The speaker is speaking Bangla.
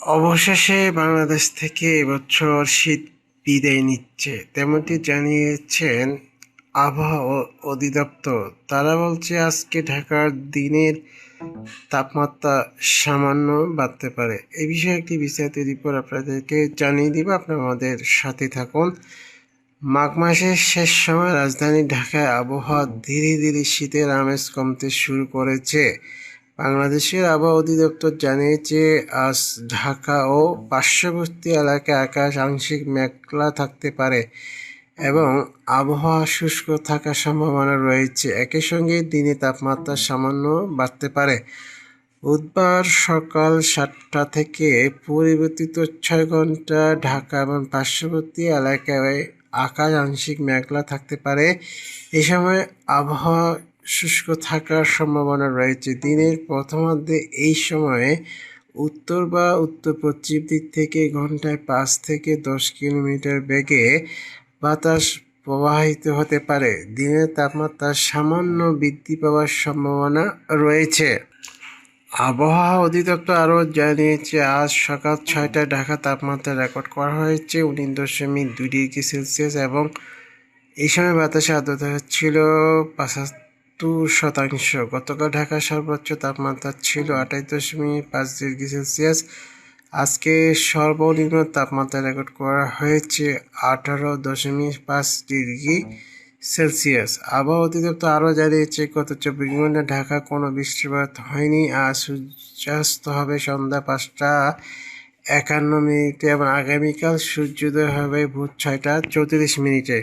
অবশেষে বাংলাদেশ থেকে এবছর শীত বিদায় নিচ্ছে। তেমনটি জানিয়েছেন আবহাওয়া অধিদপ্তর। তারা বলছে, আজকে ঢাকার দিনের তাপমাত্রা সামান্য বাড়তে পারে। এ বিষয়ে একটি বিস্তারিত রিপোর্ট আপনাদেরকে জানিয়ে দিব। আপনারা আমাদের সাথে থাকুন। মাঘ মাসের শেষ সময় রাজধানী ঢাকায় আবহাওয়া ধীরে ধীরে শীতের আমেজ কমতে শুরু করেছে। বাংলাদেশের আবহাওয়া অধিদপ্তর জানিয়েছে, আজ ঢাকা ও পার্শ্ববর্তী এলাকায় আকাশ আংশিক মেঘলা থাকতে পারে এবং আবহাওয়া শুষ্ক থাকার সম্ভাবনা রয়েছে। একই সঙ্গে দিনে তাপমাত্রা সামান্য বাড়তে পারে। বুধবার সকাল সাতটা থেকে পরিবর্তিত ছয় ঘণ্টা ঢাকা এবং পার্শ্ববর্তী এলাকায় আকাশ আংশিক মেঘলা থাকতে পারে। এ সময় আবহাওয়া শুষ্ক থাকার সম্ভাবনা রয়েছে। দিনের প্রথমার্ধে এই সময়ে উত্তর বা উত্তর পশ্চিম দিক থেকে ঘন্টায় পাঁচ থেকে দশ কিলোমিটার বেগে বাতাস প্রবাহিত হতে পারে। দিনের তাপমাত্রা সামান্য বৃদ্ধি পাওয়ার সম্ভাবনা রয়েছে। আবহাওয়া অধিদপ্তর আরও জানিয়েছে, আজ সকাল ছয়টায় ঢাকা তাপমাত্রা রেকর্ড করা হয়েছে উনিশ দশমিক দুই ডিগ্রি সেলসিয়াস এবং এই সময় বাতাসে আর্দ্রতা ছিল পঁচাত্তর শতাংশ। গতকাল ঢাকার সর্বোচ্চ তাপমাত্রা ছিল আঠাশ দশমিক পাঁচ ডিগ্রি সেলসিয়াস। আজকে সর্বনিম্ন তাপমাত্রা রেকর্ড করা হয়েছে আঠারো দশমিক পাঁচ ডিগ্রি সেলসিয়াস। আবহাওয়া অধিদপ্তর আরও জানিয়েছে, গত চব্বিশ ঘণ্টা ঢাকা কোনো বৃষ্টিপাত হয়নি। আর সূর্যাস্ত হবে সন্ধ্যা পাঁচটা একান্ন মিনিটে এবং আগামীকাল সূর্যোদয় হবে ভোর ছয়টা চৌত্রিশ মিনিটে।